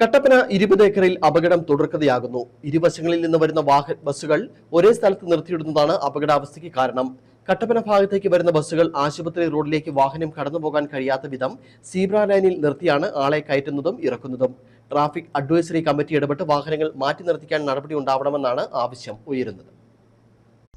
കട്ടപ്പന ഇരുപത് ഏക്കറിൽ അപകടം തുടർക്കഥയാകുന്നു. ഇരുവശങ്ങളിൽ നിന്ന് വരുന്ന വാഹ ബസ്സുകൾ ഒരേ സ്ഥലത്ത് നിർത്തിയിടുന്നതാണ് അപകടാവസ്ഥയ്ക്ക് കാരണം. കട്ടപ്പന ഭാഗത്തേക്ക് വരുന്ന ബസ്സുകൾ ആശുപത്രി റോഡിലേക്ക് വാഹനം കടന്നുപോകാൻ കഴിയാത്ത വിധം സീബ്ര ലൈനിൽ നിർത്തിയാണ് ആളെ കയറ്റുന്നതും ഇറക്കുന്നതും. ട്രാഫിക് അഡ്വൈസറി കമ്മിറ്റി ഇടപെട്ട് വാഹനങ്ങൾ മാറ്റി നിർത്തിക്കാൻ നടപടി ഉണ്ടാവണമെന്നാണ് ആവശ്യം ഉയരുന്നത്.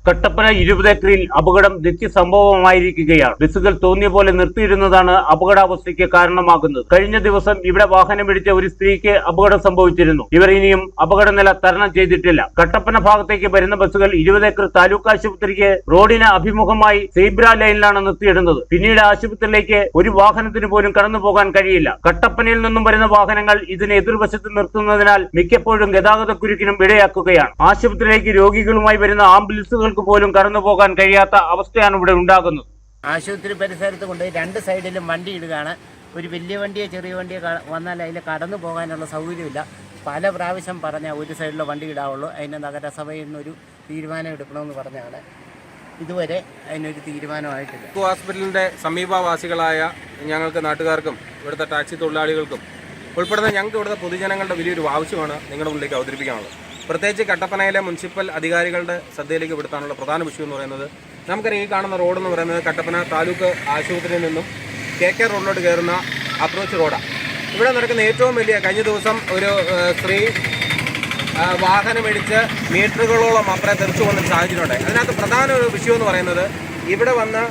കട്ടപ്പന ഇരുപതേക്കറിൽ അപകടം നിത്യസംഭവമായിരിക്കുകയാണ് ബസ്സുകൾ തോന്നിയ പോലെ നിർത്തിയിരുന്നതാണ് അപകടാവസ്ഥയ്ക്ക് കാരണമാകുന്നത്. കഴിഞ്ഞ ദിവസം ഇവിടെ വാഹനമിടിച്ച ഒരു സ്ത്രീക്ക് അപകടം സംഭവിച്ചിരുന്നു. ഇവർ ഇനിയും അപകടനില തരണം ചെയ്തിട്ടില്ല. കട്ടപ്പന ഭാഗത്തേക്ക് വരുന്ന ബസ്സുകൾ ഇരുപതേക്കർ താലൂക്ക് ആശുപത്രിക്ക് റോഡിന് അഭിമുഖമായി സീബ്ര ലൈനിലാണ് നിർത്തിയിടുന്നത്. പിന്നീട് ആശുപത്രിയിലേക്ക് ഒരു വാഹനത്തിന് പോലും കടന്നു പോകാൻ കഴിയില്ല. കട്ടപ്പനയിൽ നിന്നും വരുന്ന വാഹനങ്ങൾ ഇതിനെ എതിർവശത്ത് നിർത്തുന്നതിനാൽ മിക്കപ്പോഴും ഗതാഗത കുരുക്കിനും ഇടയാക്കുകയാണ്. ആശുപത്രിയിലേക്ക് രോഗികളുമായി വരുന്ന ആംബുലൻസുകൾക്ക് പോലും കടന്നു പോകാൻ കഴിയാത്ത അവസ്ഥയാണ് ഇവിടെ ഉണ്ടാകുന്നത്. ആശുപത്രി പരിസരത്ത് കൊണ്ട് രണ്ട് സൈഡിലും വണ്ടി ഇടുകയാണ്. ഒരു വലിയ വണ്ടിയോ ചെറിയ വണ്ടിയോ വന്നാൽ അതിൽ കടന്നു പോകാനുള്ള സൗകര്യമില്ല. പല പ്രാവശ്യം പറഞ്ഞ ഒരു സൈഡിലെ വണ്ടി ഇടാവുള്ളൂ. അതിന് നഗരസഭയിൽ നിന്നൊരു തീരുമാനം എടുക്കണമെന്ന് പറഞ്ഞാണ്. ഇതുവരെ അതിനൊരു തീരുമാനമായിട്ടില്ല ഹോസ്പിറ്റലിന്റെ ഹോസ്പിറ്റലിന്റെ സമീപവാസികളായ ഞങ്ങൾക്ക് നാട്ടുകാർക്കും ഇവിടുത്തെ ടാക്സി തൊഴിലാളികൾക്കും ഉൾപ്പെടുന്ന ഞങ്ങൾക്ക് ഇവിടുത്തെ പൊതുജനങ്ങളുടെ വലിയൊരു ആവശ്യമാണ് നിങ്ങളുടെ മുന്നിലേക്ക് അവതരിപ്പിക്കാനുള്ളത്. പ്രത്യേകിച്ച് കട്ടപ്പനയിലെ മുനിസിപ്പൽ അധികാരികളുടെ ശ്രദ്ധയിലേക്ക് പെടുത്താനുള്ള പ്രധാന വിഷയം എന്ന് പറയുന്നത് നമുക്കറിയാം ഈ കാണുന്ന റോഡ് എന്ന് പറയുന്നത് കട്ടപ്പന താലൂക്ക് ആശുപത്രിയിൽ നിന്നും കെ കെ റോഡിലോട്ട് കയറുന്ന അപ്രോച്ച് റോഡാണ് ഇവിടെ നടക്കുന്ന ഏറ്റവും വലിയ കഴിഞ്ഞ ദിവസം ഒരു സ്ത്രീ വാഹനം വാഹനമിടിച്ച് മീറ്ററുകളോളം അപ്പുറം തെറിച്ചു പോകുന്ന ഒരു സാഹചര്യം ഉണ്ടായി അതിനകത്ത് പ്രധാന ഒരു വിഷയം എന്ന് പറയുന്നത് ഇവിടെ വന്ന്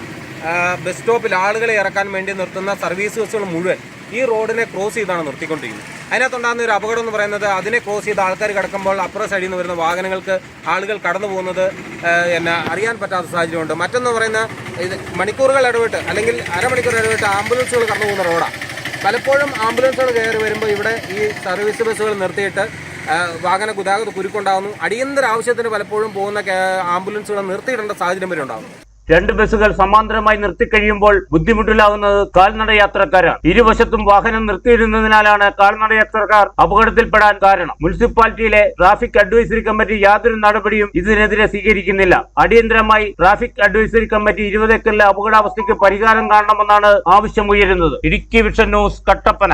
ബസ് സ്റ്റോപ്പിൽ ആളുകളെ ഇറക്കാൻ വേണ്ടി നിർത്തുന്ന സർവീസ് ബസ്സുകൾ മുഴുവൻ ഈ റോഡിനെ ക്രോസ് ചെയ്താണ് നിർത്തിക്കൊണ്ടിരിക്കുന്നത്. അതിനകത്തുണ്ടാകുന്ന ഒരു അപകടം എന്ന് പറയുന്നത് അതിനെ ക്രോസ് ചെയ്ത് ആൾക്കാർ കിടക്കുമ്പോൾ അപ്പുറ സൈഡിൽ നിന്ന് വരുന്ന വാഹനങ്ങൾക്ക് ആളുകൾ കടന്നു പോകുന്നത് എന്നെ അറിയാൻ പറ്റാത്ത സാഹചര്യമുണ്ട്. മറ്റൊന്ന് പറയുന്ന ഇത് മണിക്കൂറുകൾ ഇടവിട്ട് അല്ലെങ്കിൽ അരമണിക്കൂർ ഇടവിട്ട് ആംബുലൻസുകൾ കടന്നു പോകുന്ന റോഡാണ് പലപ്പോഴും ആംബുലൻസുകൾ കയറി വരുമ്പോൾ ഇവിടെ ഈ സർവീസ് ബസ്സുകൾ നിർത്തിയിട്ട് വാഹന ഗതാഗത കുരുക്കുണ്ടാകുന്നു അടിയന്തര ആവശ്യത്തിന് പലപ്പോഴും പോകുന്ന ആംബുലൻസുകൾ നിർത്തിയിടേണ്ട സാഹചര്യം വരെ ഉണ്ടാകുന്നു രണ്ട് ബസ്സുകൾ സമാന്തരമായി നിർത്തിക്കഴിയുമ്പോൾ ബുദ്ധിമുട്ടിലാവുന്നത് കാൽനട യാത്രക്കാരാണ്. ഇരുവശത്തും വാഹനം നിർത്തിയിരുന്നതിനാലാണ് കാൽനട യാത്രക്കാർ അപകടത്തിൽപ്പെടാൻ കാരണം. മുനിസിപ്പാലിറ്റിയിലെ ട്രാഫിക് അഡ്വൈസറി കമ്മിറ്റി യാതൊരു നടപടിയും ഇതിനെതിരെ സ്വീകരിക്കുന്നില്ല. അടിയന്തരമായി ട്രാഫിക് അഡ്വൈസറി കമ്മിറ്റി ഇരുപത് ഏക്കറിലെ അപകടാവസ്ഥയ്ക്ക് പരിഹാരം കാണണമെന്നാണ് ആവശ്യം ഉയരുന്നത്. Idukki vision news Kattappana.